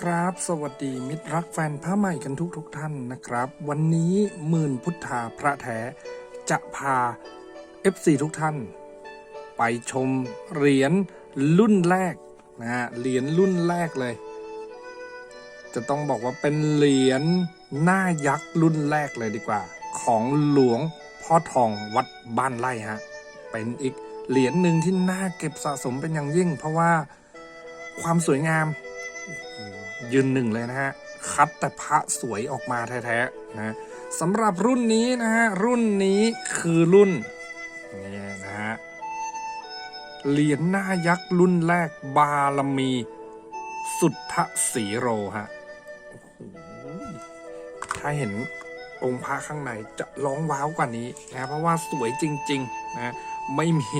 ครับ สวัสดีมิตรรักแฟนผ้าใหม่กันทุกทุกท่านนะครับ วันนี้หมื่นพุทธาพระแท้จะพา FC ทุกท่าน ไปชมเหรียญรุ่นแรกนะฮะเหรียญรุ่นแรกเลย จะต้องบอกว่าเป็นเหรียญหน้ายักษ์รุ่นแรกเลยดีกว่า ของหลวงพ่อทองวัดบ้านไร่ฮะเป็นอีกเหรียญหนึ่งที่น่าเก็บสะสมเป็นอย่างยิ่ง เพราะว่าความสวยงาม ยืนหนึ่งเลยนะฮะ คัดแต่พระสวยออกมาแท้ๆนะสำหรับรุ่นนี้นะฮะ รุ่นนี้คือรุ่นนี่นะฮะ เหรียญหน้ายักษ์รุ่นแรกบารมี สุทธสีโรฮะถ้าเห็นองค์พระข้างในจะร้องว้าวกว่านี้นะเพราะว่าสวยจริง ๆ นะ ไม่มี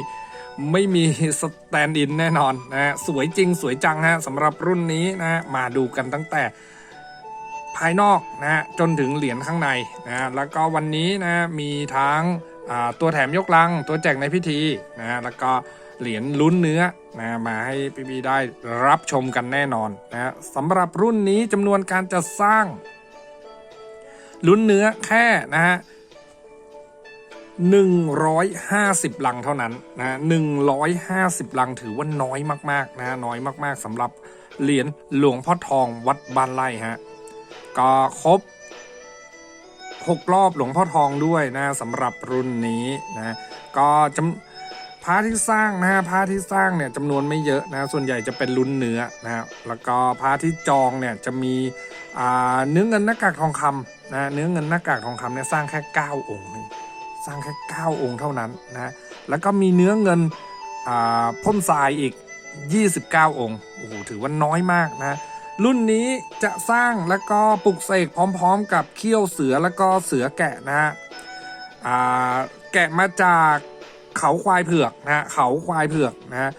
ไม่มีสแตนด์อินแน่นอนนะฮะสวยจริงสวยจังฮะสำหรับรุ่นนี้นะฮะมาดูกันตั้งแต่ภายนอกนะฮะจนถึงเหรียญข้างในนะฮะแล้วก็วันนี้นะมีทั้งตัวแถมยกลัง ตัวแจกในพิธีนะฮะแล้วก็เหรียญลุ้นเนื้อนะมาให้พี่ๆได้รับชมกันแน่นอนนะฮะสำหรับรุ่นนี้จำนวนการจะสร้าง ลุ้นเนื้อแค่นะฮะ 150 ลังเท่านั้นนะ150 ลังถือว่าน้อยมากๆนะน้อยมากๆสำหรับเหรียญหลวงพ่อทองวัดบ้านไร่ฮะก็ครบ 6 รอบหลวงพ่อทองด้วยนะสำหรับรุ่นนี้นะก็จำพระที่สร้างนะพระที่สร้างเนี่ยจำนวนไม่เยอะนะส่วนใหญ่จะเป็นลุ้นเนื้อนะฮะแล้วก็พระที่จองเนี่ยจะมีเนื้อเงินหน้ากากทองคำนะเนื้อเงินหน้ากากทองคำเนี่ยสร้างแค่ 9 องค์ สร้างแค่9องค์เท่านั้นนะแล้วก็มีเนื้อเงินพ่นทรายอีก 29 องค์โอ้โหถือว่าน้อยมากนะรุ่นนี้จะสร้างแล้วก็ปลุกเสกพร้อมๆ กับเขี้ยวเสือแล้วก็เสือแกะนะฮะแกะมาจากเขาควายเผือกนะเขาควายเผือกนะฮะ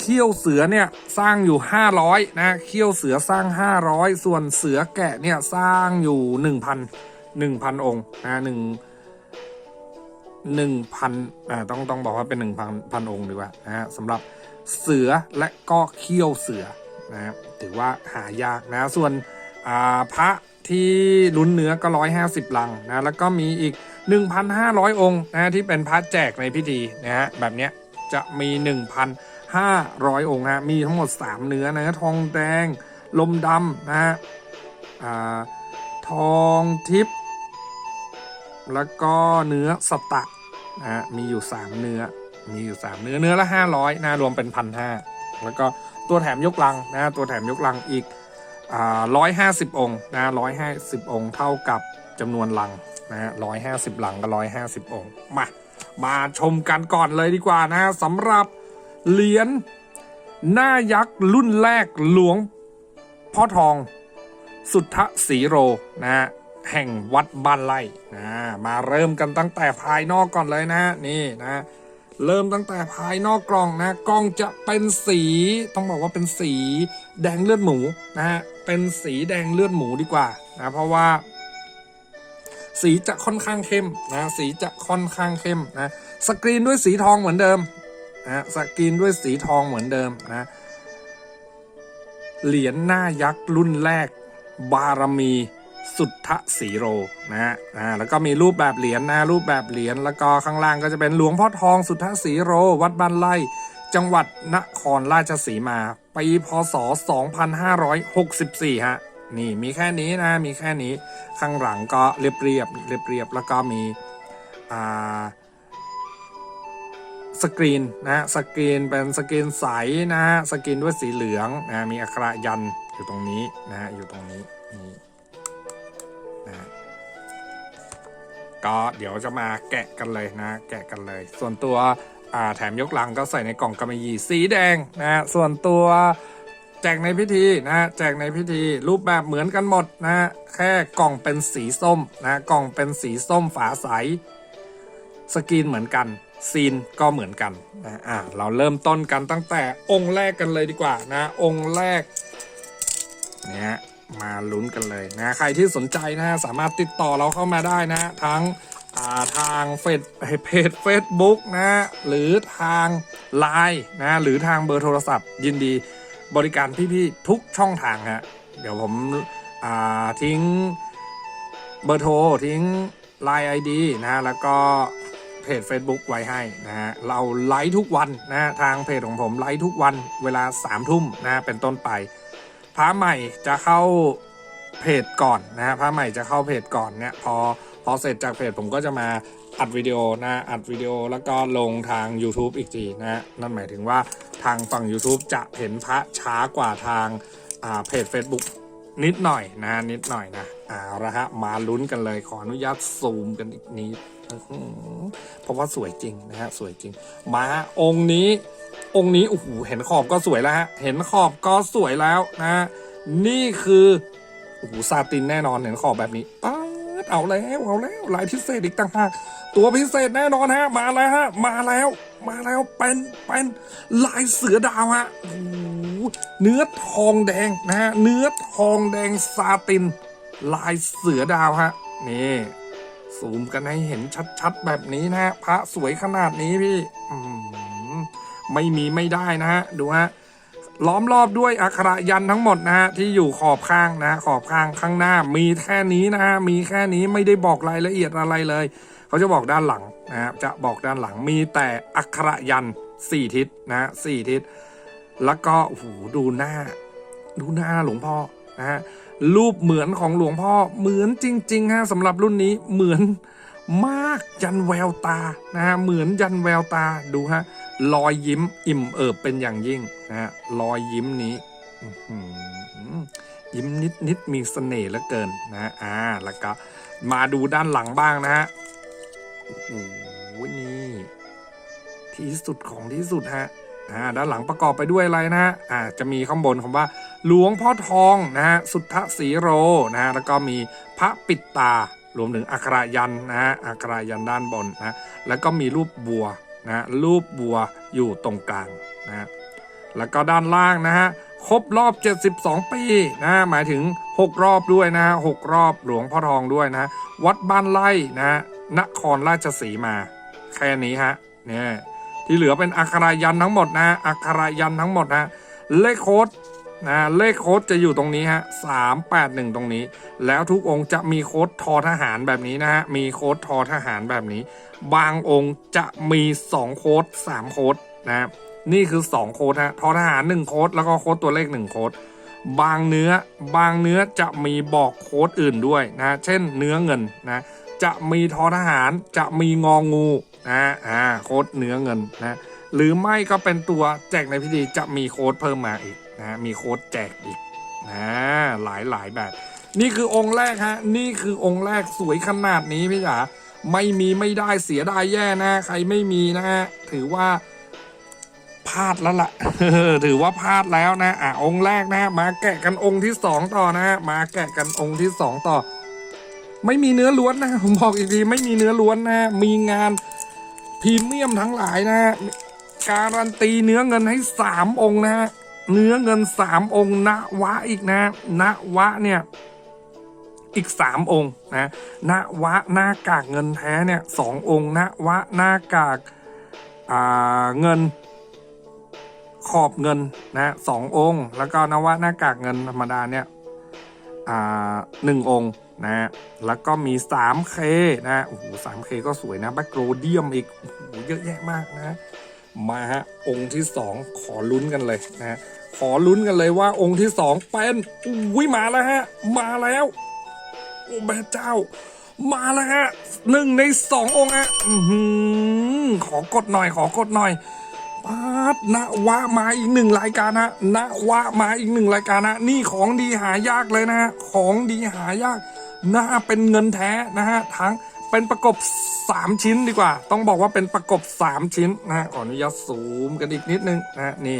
เขี้ยวเสือเนี่ยสร้างอยู่ 500นะเขี้ยวเสือสร้าง 500 ส่วนเสือแกะเนี่ยสร้างอยู่ 1,000 1,000 องค์นะหนึ่ง หนึ่งพันอ่าต้องต้องบอกว่าเป็นหนึ่งพันพันองค์ดีกว่านะฮะสำหรับเสือและก็เขี้ยวเสือนะถือว่าหายากนะ ส่วนพระที่ลุ้นเนื้อก็ร้อยห้าสิบลังนะแล้วก็มีอีก 1,500 องค์นะที่เป็นพระแจกในพิธีนะฮะแบบเนี้ยจะมี 1,500 องค์นะมีทั้งหมด 3 เนื้อนะทองแดง ลมดำนะฮะทองทิพย์ แล้วก็เนื้อสตะนะฮะมีอยู่ 3 เนื้อ มีอยู่ 3 เนื้อเนื้อละ 500นะรวมเป็นพันห้าแล้วก็ตัวแถมยกลังนะตัวแถมยกลังอีกร้อยห้าสิบองค์นะร้อยห้าสิบองค์เท่ากับจำนวนลังนะฮะร้อยห้าสิบลังก็ร้อยห้าสิบองค์มามาชมกันก่อนเลยดีกว่านะสำหรับเหรียญหน้ายักษ์รุ่นแรกหลวงพ่อทองสุทธสีโรนะฮะ แห่งวัดบ้านไร่นะมาเริ่มกันตั้งแต่ภายนอกก่อนเลยนะนี่นะเริ่มตั้งแต่ภายนอกกล่องนะกล่องจะเป็นสีต้องบอกว่าเป็นสีแดงเลือดหมูนะฮะเป็นสีแดงเลือดหมูดีกว่านะเพราะว่า สีจะค่อนข้างเข้มนะสีจะค่อนข้างเข้มนะสกรีนด้วยสีทองเหมือนเดิมนะสกรีนด้วยสีทองเหมือนเดิมนะเหรียญหน้ายักษ์รุ่นแรกบารมี สุทธสีโรนะฮะอ่าแล้วก็มีรูปแบบเหรียญนะรูปแบบเหรียญแล้วก็ข้างล่างก็จะเป็นหลวงพ่อทองสุทธสีโร วัดบ้านไร่จังหวัดนครราชสีมาปีพศ 2564 ฮะ นี่มีแค่นี้นะ มีแค่นี้ข้างหลังก็เรียบเรียบเรียบเรียบแล้วก็มีอ่าสกรีนนะฮะสกรีนเป็นสกรีนใสนะฮะสกรีนด้วยสีเหลืองนะมีอักระยันอยู่ตรงนี้นะฮะอยู่ตรงนี้นี่ ก็เดี๋ยวจะมาแกะกันเลยนะ แกะกันเลย ส่วนตัวแถมยกลังก็ใส่ในกล่องกำมะหยี่สีแดงนะฮะส่วนตัวแจกในพิธีนะแจกในพิธีรูปแบบเหมือนกันหมดนะแค่กล่องเป็นสีส้มนะกล่องเป็นสีส้มฝาใสสกรีนเหมือนกันซีนก็เหมือนกันนะอะเราเริ่มต้นกันตั้งแต่องค์แรกกันเลยดีกว่านะ องค์แรกเนี่ย มาลุ้นกันเลยนะใครที่สนใจนะสามารถติดต่อเราเข้ามาได้นะ ทั้งาทางเฟซเพจ Facebook นะหรือทาง Line นะหรือทางเบอร์โทรศัพท์ ยินดีบริการพี่ๆทุกช่องทางฮะเดี๋ยวผมทิ้งเบอร์โทรทิ้ง Line ID นะแล้วก็เพจ Facebook ไว้ให้นะฮะเราไลฟ์ทุกวันนะทางเพจของผมไลฟ์ทุกวันเวลา3ามทุ่มนะเป็นต้นไป พระใหม่จะเข้าเพจก่อนนะฮะพระใหม่จะเข้าเพจก่อนเนี่ยพอพอเสร็จจากเพจผมก็จะมาอัดวิดีโอนะอัดวิดีโอแล้วก็ลงทาง YouTube อีกทีนะฮะนั่นหมายถึงว่าทางฝั่ง YouTube จะเห็นพระช้ากว่าทางเพจ Facebook นิดหน่อยนะนิดหน่อยนะเอาละฮะมาลุ้นกันเลยขออนุญาตซูมกันอีกนิดเพราะว่าสวยจริงนะฮะสวยจริง มาองค์นี้ องค์นี้โอ้โหเห็นขอบก็สวยแล้วฮะเห็นขอบก็สวยแล้วนะ นี่คือโอ้โหซาตินแน่นอนเห็นขอบแบบนี้ป๊าเอาแล้วเอาแล้วลายพิเศษอีกต่างหากตัวพิเศษแน่นอนฮะ มาแล้วฮะมาแล้วมาแล้วเป็นเป็นลายเสือดาวฮะเนื้อทองแดงนะฮะเนื้อทองแดงซาติน ลายเสือดาวฮะนี่ซูมกันให้เห็นชัดๆแบบนี้นะฮะพระสวยขนาดนี้พี่ อืม ไม่มีไม่ได้นะฮะดูฮะล้อมรอบด้วยอักขระยันทั้งหมดนะฮะที่อยู่ขอบข้างนะขอบข้างข้างหน้า มีแค่นี้นะฮะมีแค่นี้ไม่ได้บอกรายละเอียดอะไรเลย เขาจะบอกด้านหลังนะฮะจะบอกด้านหลังมีแต่อักขระยันสี่ทิศนะฮะสี่ทิศ แล้วก็โอ้โหดูหน้า ดูหน้าหลวงพ่อนะฮะรูปเหมือนของหลวงพ่อเหมือนจริงๆฮะสำหรับรุ่นนี้เหมือน มากยันแววตานะฮะเหมือนยันแววตาดูฮะรอยยิ้มอิ่มเอิบเป็นอย่างยิ่งนะฮะรอยยิ้มนี้ยิ้มนิดนิดมีเสน่ห์เหลือเกินนะฮะอ่าแล้วก็มาดูด้านหลังบ้างนะฮะโอ้โหนี่ที่สุดของที่สุดฮะอ่าด้านหลังประกอบไปด้วยอะไรนะฮะอ่าจะมีข้างบนคำว่า หลวงพ่อทองนะฮะสุทธสีโรนะฮะแล้วก็มีพระปิดตา รวมถึงอักระยันนะฮะอักระยันด้านบนนะแล้วก็มีรูปบัวนะรูปบัวอยู่ตรงกลางนะแล้วก็ด้านล่างนะฮะครบรอบ 72 ปีนะหมายถึง 6 รอบด้วยนะฮะ6รอบหลวงพ่อทองด้วยนะวัดบ้านไร่นะฮะนครราชสีมาแค่นี้ฮะเนี่ยที่เหลือเป็นอักรายันทั้งหมดนะอักรายันทั้งหมดนะเลขโค้ด นะเลขโค้ดจะอยู่ตรงนี้ฮะสามแปดหนึ่งตรงนี้ แล้วทุกองค์จะมีโค้ดทอทหารแบบนี้นะฮะ มีโค้ดทอทหารแบบนี้ บางองค์จะมีสองโค้ดสามโค้ดนะนี่คือสองโค้ดฮะทอทหารหนึ่งโค้ดแล้วก็โค้ดตัวเลขหนึ่งโค้ดบางเนื้อบางเนื้อจะมีบอกโค้ดอื่นด้วยนะเช่นเนื้อเงินนะจะมีทอทหารจะมีงองูนะอ่าโค้ดเนื้อเงินนะหรือไม่ก็เป็นตัวแจกในพิธีจะมีโค้ดเพิ่มมาอีก นะมีโค้ดแจกอีกนะหลายหลายแบบ นี่คือองค์แรกฮะนี่คือองค์แรกสวยขนาดนี้พี่จ๋าไม่มีไม่ได้เสียดายแย่นะ ใครไม่มีนะฮะถือว่าพลาดแล้วล่ะถือว่าพลาดแล้วนะอะองค์แรกนะมาแกะกันองค์ที่สองต่อนะมาแกะกันองค์ที่สองต่อ ไม่มีเนื้อล้วนนะผมบอกอีกทีไม่มีเนื้อล้วนนะมีงานพรีเมียมทั้งหลายนะการันตีเนื้อเงินให้สามองค์นะ เนื้อเงินสามองค์ณวะอีกนะณวะเนี่ยอีกสามองค์นะณวะหน้ากากเงินแท้เนี่ยสององค์ณวะหน้ากากาเงินขอบเงินนะสององค์ แล้วก็นวะหน้ากากเงินธรรมดาเนี่ยหนึ่งองค์นะแล้วก็มี 3K นะโอ้โห 3K ก็สวยนะแบ็กโรเดียมอีกโอ้โหเยอะแยะมากนะ มาฮะองค์ที่2ขอลุ้นกันเลยนะฮะขอลุ้นกันเลยว่าองค์ที่2เป็นอุ้ยมาแล้วฮะ มาแล้วโอ้แม่เจ้า มาแล้วฮะหนึ่งในสององค์ฮะอือขอกดหน่อยขอกดหน่อยปาดนะวะมาอีกหนึ่งรายการนะนะวะมาอีกหนึ่งรายการนะนี่ของดีหายากเลยนะฮะของดีหายากน่าเป็นเงินแท้นะฮะทั้ง เป็นประกบ 3 ชิ้นดีกว่า ต้องบอกว่าเป็นประกบ 3 ชิ้นนะฮะขออนุญาตซูมกันอีกนิดนึงนะฮะนี่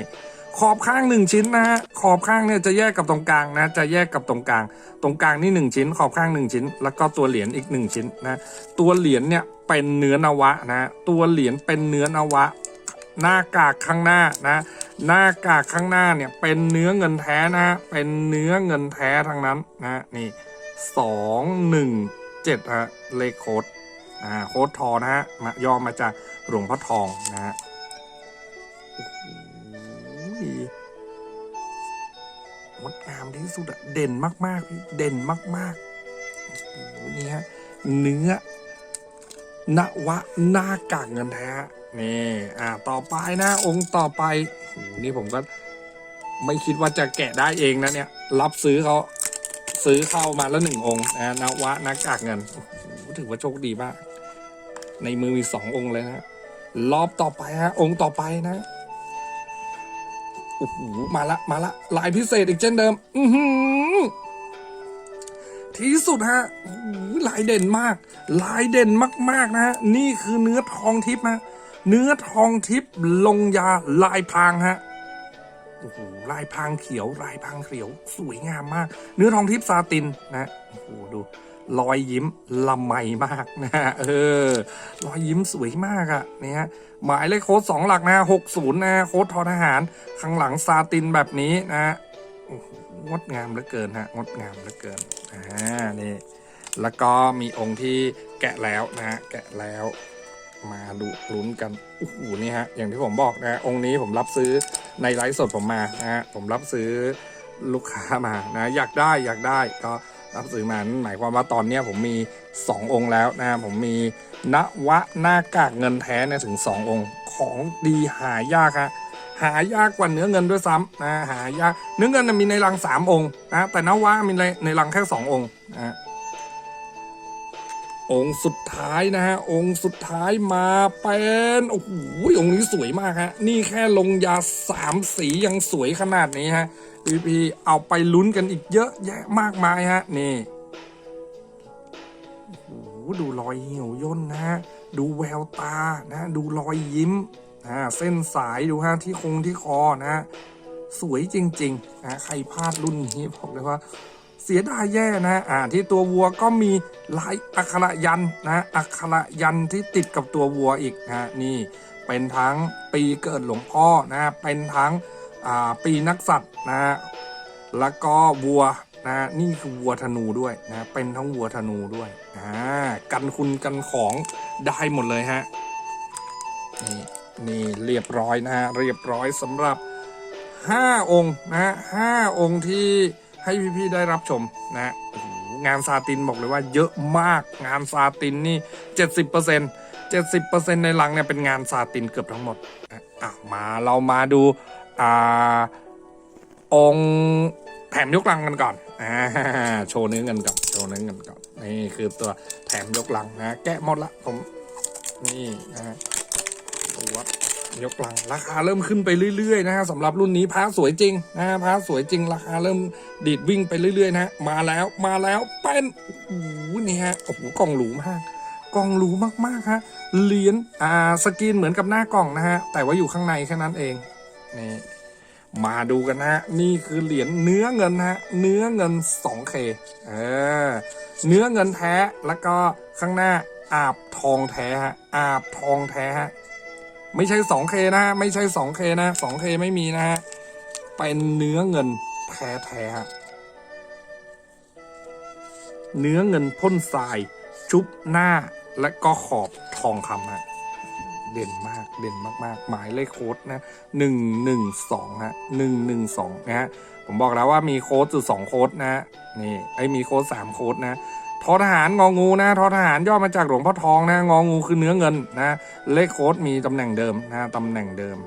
ขอบข้างหนึ่งชิ้นนะฮะขอบข้างเนี่ยจะแยกกับตรงกลางนะ จะแยกกับตรงกลาง ตรงกลางนี่หนึ่งชิ้น ขอบข้างหนึ่งชิ้น แล้วก็ตัวเหรียญอีกหนึ่งชิ้นนะตัวเหรียญเนี่ยเป็นเนื้อนวะนะตัวเหรียญเป็นเนื้อนวะ หน้ากากข้างหน้านะหน้ากากข้างหน้าเนี่ยเป็นเนื้อเงินแท้นะเป็นเนื้อเงินแท้ทั้งนั้นนะนี่สองหนึ่ง เจ็ดฮะเลขโค้ดอ่าโค้ดทอนะฮะมาย่อมาจากหลวงพ่อทองนะฮะโอ้โหงดงามที่สุดอะเด่นมากๆพี่เด่นมากๆนี่ฮะเนื้อนวะหน้ากากเงินแท้นี่อ่าต่อไปนะองค์ต่อไปโอ้นี่ผมก็ไม่คิดว่าจะแกะได้เองนะเนี่ย รับซื้อเขา ซื้อเข้ามาแล้วหนึ่งองค์นะนวะน้ากากเงินถือว่าโชคดีมาก ในมือมีสององค์เลยนะรอบต่อไปฮะองค์ต่อไปนะโอ้โหมาละมาละลายพิเศษอีกเช่นเดิม อือหือที่สุดฮะลายเด่นมาก ลายเด่นมาก ๆ นะฮะนี่คือเนื้อทองทิพย์ฮะเนื้อทองทิพย์ลงยาลายพางฮะ โอ้โหลายพางเขียว ลายพางเขียว สวยงามมาก เนื้อทองทิพย์ซาตินนะโอ้โหดูรอยยิ้มละไมมากนะฮะเออรอยยิ้มสวยมากอะเนี่ยหมายเลขโค้ดสองหลักนะหกศูนย์นะโค้ดทอทหาร ข้างหลังซาตินแบบนี้นะงดงามเหลือเกินฮะงดงามเหลือเกินอ่านี่แล้วก็มีองค์ที่แกะแล้วนะฮะแกะแล้ว มาดูลุ้นกันโอ้โหนี่ฮะอย่างที่ผมบอกนะฮะองค์นี้ผมรับซื้อในไลฟ์สดผมมานะฮะผมรับซื้อลูกค้ามานะอยากได้อยากได้ก็รับซื้อมันหมายความว่าตอนเนี้ยผมมี 2 องค์แล้วนะผมมีณวะหน้ากากเงินแท้เนี่ยถึง 2 องค์ของดีหายากฮะหายากกว่าเนื้อเงินด้วยซ้ำนะหายากเนื้อเงินนมีในรังสามองค์นะแต่นวะมีในในรังแค่สององค์นะ องค์สุดท้ายนะฮะองค์สุดท้ายมาเป็นโอ้โหองค์นี้สวยมากฮะนี่แค่ลงยาสามสียังสวยขนาดนี้ฮะพี่พีเอาไปลุ้นกันอีกเยอะแยะมากมายฮะนี่โอ้โหดูรอยเหี่ยวย่นนะฮะดูแววตานะดูรอยยิ้มอ่าเส้นสายดูฮะที่คงที่คอนะฮะสวยจริงๆนะใครพลาดรุ่นนี้บอกเลยว่า เสียดายแย่นะอ่าที่ตัววัวก็มีลายอักขระยันนะอักขระยันที่ติดกับตัววัวอีกนะนี่เป็นทั้งปีเกิดหลวงพ่อนะเป็นทั้งอ่าปีนักสัตว์นะแล้วก็วัวนะนี่คือวัวธนูด้วยนะเป็นทั้งวัวธนูด้วยอ่ากันคุณกันของได้หมดเลยฮะนี่นี่เรียบร้อยนะฮะเรียบร้อยสำหรับ 5 องค์นะฮะห้าองค์ที่ ให้พี่ๆได้รับชมนะฮะงานซาตินบอกเลยว่าเยอะมากงานซาตินนี่ 70% 70%ในหลังเนี่ยเป็นงานซาตินเกือบทั้งหมดอะมาเรามาดูอ่าองค์แถมยกลังกันก่อนอ่าโชว์เนื้อเงินก่อนโชว์เนื้อเงินก่อนนี่คือตัวแถมยกลังนะแกะหมดละผมนี่นะฮะตัว ยกหลังราคาเริ่มขึ้นไปเรื่อยๆนะฮะสำหรับรุ่นนี้พระสวยจริงนะฮะพระสวยจริงราคาเริ่มดีดวิ่งไปเรื่อยๆนะมาแล้วมาแล้วเป็นโอ้โหนี่ฮะโอ้โหกล่องหรูมากกล่องหรูมากๆฮะเหรียญอ่าสกรีนเหมือนกับหน้ากล่องนะฮะแต่ว่าอยู่ข้างในแค่นั้นเองนี่มาดูกันนะฮะนี่คือเหรียญเนื้อเงินนะฮะเนื้อเงิน 2K เออเนื้อเงินแท้แล้วก็ข้างหน้าอาบทองแท้ฮะอาบทองแท้ฮะ ไม่ใช่ 2K นะฮะ ไม่ใช่ 2K นะ 2K ไม่มีนะฮะ เป็นเนื้อเงินแท้แท้เนื้อเงินพ่นทราย ชุบหน้าและก็ขอบทองคำฮะ เด่นมาก เด่นมากๆ หมายเลขโค้ดนะหนึ่งหนึ่งสองฮะหนึ่งหนึ่งสองนะฮะ ผมบอกแล้วว่ามีโค้ดจุดสองโค้ดนะฮะ นี่ ไอ้มีโค้ดสามโค้ดนะ ทอทหารงองูนะทอทหารย่อมาจากหลวงพ่อทองนะงองูคือเนื้อเงินนะเลขโค้ดมีตำแหน่งเดิมนะตำแหน่งเดิม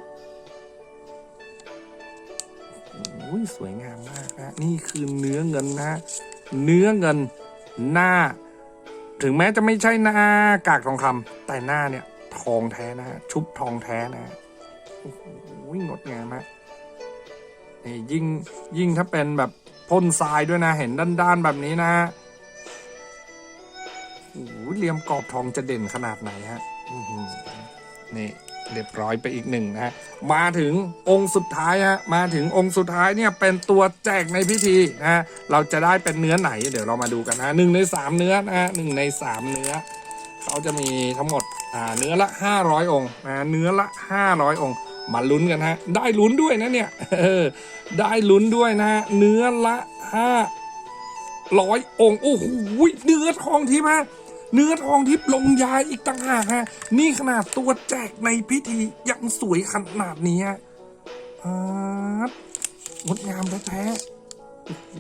โอ้ยสวยงามมากนะนี่คือเนื้อเงินนะเนื้อเงินหน้า ถึงแม้จะไม่ใช่หน้ากากทองคำแต่หน้าเนี่ยทองแท้นะชุบทองแท้นะโอ้โหงดงามมากนี่ยิ่งยิ่งถ้าเป็นแบบพ่นทรายด้วยนะ เห็นด้านๆแบบนี้นะ โอ้โหเหลี่ยมกรอบทองจะเด่นขนาดไหนฮะนี่เรียบร้อยไปอีกหนึ่งนะฮะมาถึงองค์สุดท้ายฮะมาถึงองค์สุดท้ายเนี่ยเป็นตัวแจกในพิธีนะฮะเราจะได้เป็นเนื้อไหน เดี๋ยวเรามาดูกันนะหนึ่งในสามเนื้อนะฮะหนึ่งในสามเนื้อเขาจะมีทั้งหมดอ่าเนื้อละ500องค์นะเนื้อละ500องค์มาลุ้นกันฮะได้ลุ้นด้วยนะเนี่ยได้ลุ้นด้วยนะฮะเนื้อละ500องค์โอ้โหเนื้อทองทิพย์ฮะ เนื้อทองทิพย์ลงยาอีกต่างหากฮะ นี่ขนาดตัวแจกในพิธียังสวยขนาดนี้อ่างดงามแท้ๆโอ้โห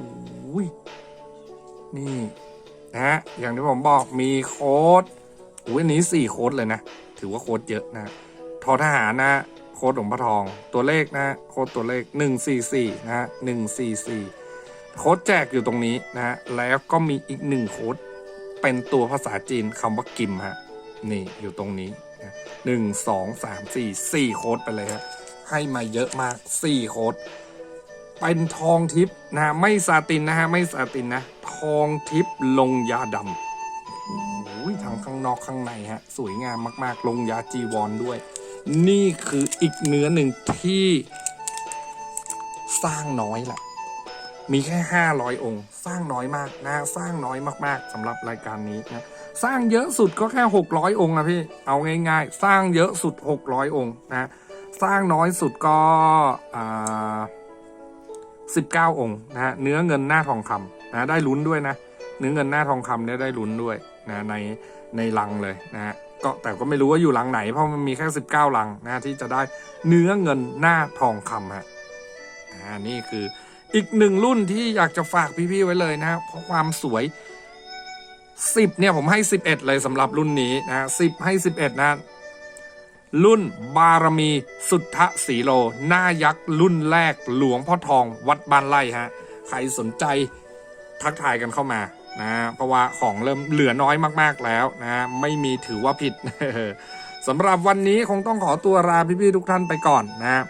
นี่นะฮะอย่างที่ผมบอกมีโค้ดอุ้ยนี้สี่โค้ดเลยนะ ถือว่าโค้ดเยอะนะทอทหารนะ โค้ดหลวงพ่อทอง ตัวเลขนะ โค้ดตัวเลขหนึ่งสี่สี่นะฮะหนึ่งสี่สี่โค้ดแจกอยู่ตรงนี้นะฮะแล้วก็มีอีกหนึ่งโค้ด เป็นตัวภาษาจีนคำว่ากิมฮะ นี่อยู่ตรงนี้หนึ่งสองสามสี่สี่โค้ดไปเลยฮะ ให้มาเยอะมากสี่โค้ดเป็นทองทิพย์นะไม่ซาตินนะฮะ ไม่ซาตินนะ ทองทิพย์ลงยาดำโอ้ยทั้งข้างนอกข้างในฮะ สวยงามมากๆ ลงยาจีวรด้วย นี่คืออีกเนื้อหนึ่งที่สร้างน้อยแหละ มีแค่ 500 องค์ สร้างน้อยมากนะสร้างน้อยมากๆสำหรับรายการนี้นะสร้างเยอะสุดก็แค่ 600 องค์นะพี่เอาง่าย ๆ สร้างเยอะสุด 600 องค์นะสร้างน้อยสุดก็อ่า19องค์นะฮะเนื้อเงินหน้าทองคำนะได้ลุ้นด้วยนะเนื้อเงินหน้าทองคำเนี่ยได้ลุ้นด้วยนะในในลังเลยนะฮะก็แต่ก็ไม่รู้ว่าอยู่ลังไหนเพราะมันมีแค่19ลังนะที่จะได้เนื้อเงินหน้าทองคำฮะอ่านี่คือ อีกหนึ่งรุ่นที่อยากจะฝากพี่ๆไว้เลยนะฮะเพราะความสวย 10 เนี่ยผมให้ 11 เลยสำหรับรุ่นนี้นะ10ให้ 11 นะ รุ่นบารมีสุทธสีโล หน้ายักษ์รุ่นแรกหลวงพ่อทองวัดบ้านไร่ฮะ ใครสนใจทักทายกันเข้ามานะเพราะว่าของเริ่มเหลือน้อยมากๆแล้วนะไม่มีถือว่าผิดสำหรับวันนี้คงต้องขอตัวลาพี่ๆทุกท่านไปก่อนนะ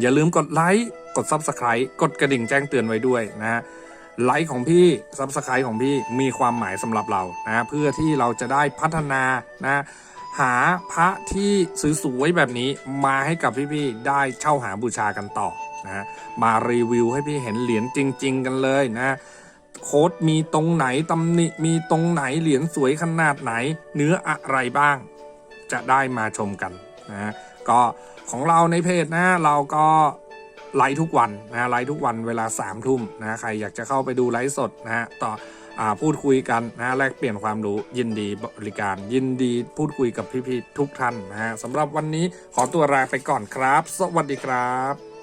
อย่าลืมกดไลค์ กด Subscribe กดกระดิ่งแจ้งเตือนไว้ด้วยนะไลค์ของพี่ Subscribe ของพี่มีความหมายสำหรับเรานะเพื่อที่เราจะได้พัฒนานะหาพระที่สวยๆแบบนี้มาให้กับพี่ๆได้เช่าหาบูชากันต่อนะมารีวิวให้พี่เห็นเหรียญจริง ๆ กันเลยนะโค้ดมีตรงไหนตำหนิมีตรงไหนเหรียญสวยขนาดไหน เนื้ออะไรบ้าง จะได้มาชมกันนะก็ของเราในเพจนะเราก็ ไลฟ์ทุกวันนะไลฟ์ทุกวันเวลา3ามทุ่มนะใครอยากจะเข้าไปดูไลฟ์สดนะฮะต่ออพูดคุยกันนะแลกเปลี่ยนความรู้ยินดีบริการ ยินดีพูดคุยกับพี่ๆทุกท่านนะฮะสำหรับวันนี้ขอตัวลาไปก่อนครับ สวัสดีครับ